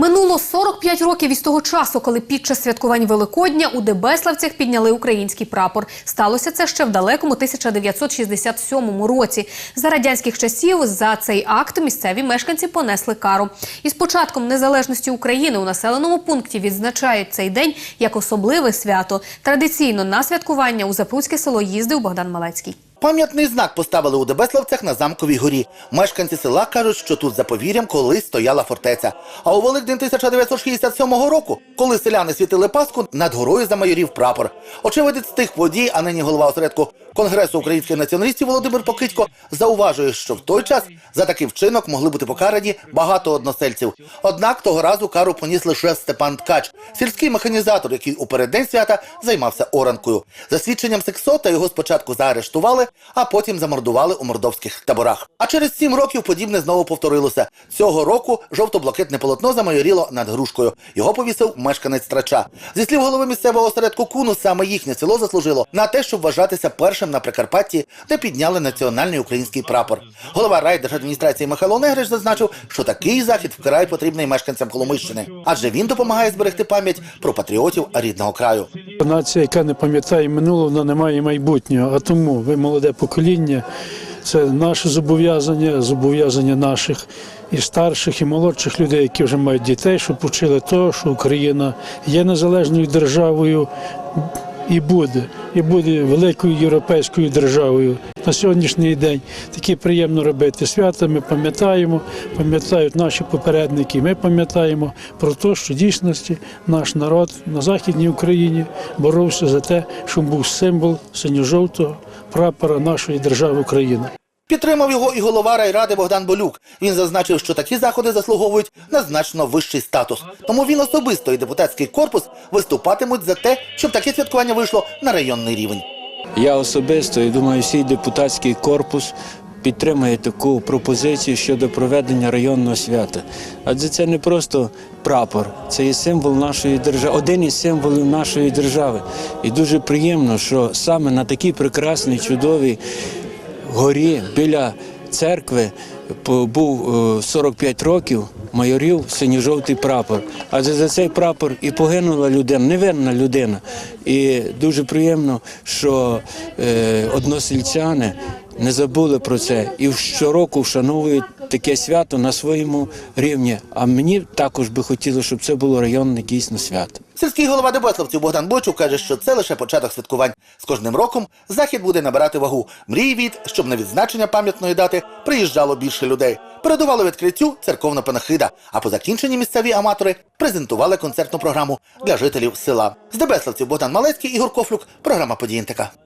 Минуло 45 років із того часу, коли під час святкувань Великодня у Дебеславцях підняли український прапор. Сталося це ще в далекому 1967 році. За радянських часів за цей акт місцеві мешканці понесли кару. Із початком незалежності України у населеному пункті відзначають цей день як особливе свято. Традиційно на святкування у Запруцьке село їздив Богдан Малецький. Пам'ятний знак поставили у Дебеславцях на замковій горі. Мешканці села кажуть, що тут за повір'ям колись стояла фортеця. А у Великдень 1967 року, коли селяни світили Пасху, над горою замайорів прапор. Очевидець тих подій, а нині голова осередку Конгресу українських націоналістів Володимир Покидько зауважує, що в той час за такий вчинок могли бути покарані багато односельців. Однак того разу кару поніс лише Степан Ткач, сільський механізатор, який у переддень свята займався оранкою. За свідченням сексота його спочатку заарештували, а потім замордували у мордовських таборах. А через сім років подібне знову повторилося. Цього року жовто-блакитне полотно замайоріло над грушкою. Його повісив мешканець трача. Зі слів голови місцевого осередку Куну, саме їхнє село заслужило на те, щоб вважатися першим на Прикарпатті, де підняли національний український прапор. Голова райдержадміністрації Михайло Негриш зазначив, що такий захід вкрай потрібний мешканцям Коломийщини, адже він допомагає зберегти пам'ять про патріотів рідного краю. Нація, яка не пам'ятає минулого, вона не має майбутнього. А тому ви молоде покоління. Це наше зобов'язання, зобов'язання наших і старших, і молодших людей, які вже мають дітей, щоб почили то, що Україна є незалежною державою і буде, і буде великою європейською державою. На сьогоднішній день таке приємно робити свята. Ми пам'ятаємо, пам'ятають наші попередники. Ми пам'ятаємо про те, що дійсності наш народ на західній Україні боровся за те, щоб був символ синьо-жовтого прапора нашої держави України. Підтримав його і голова райради Богдан Болюк. Він зазначив, що такі заходи заслуговують на значно вищий статус. Тому він особисто і депутатський корпус виступатимуть за те, щоб таке святкування вийшло на районний рівень. Я особисто і думаю, всій депутатський корпус підтримує таку пропозицію щодо проведення районного свята. Адже це не просто прапор, це є символ нашої держави, один із символів нашої держави. І дуже приємно, що саме на такій прекрасній, чудовій горі біля церкви був е, 45 років майорів синьо-жовтий прапор. Адже за цей прапор і погинула людина, невинна людина. І дуже приємно, що е, односельчани не забули про це і щороку вшановують таке свято на своєму рівні. А мені також би хотілося, щоб це було районне дійсно свято. Сільський голова Дебеславців Богдан Бойчук каже, що це лише початок святкувань. З кожним роком захід буде набирати вагу. Мрій від, щоб на відзначення пам'ятної дати приїжджало більше людей. Передувало відкриттю церковна панахида, а по закінченні місцеві аматори презентували концертну програму для жителів села. З Дебеславців Богдан Малецький, Ігор Кофлюк, програма «Події НТК».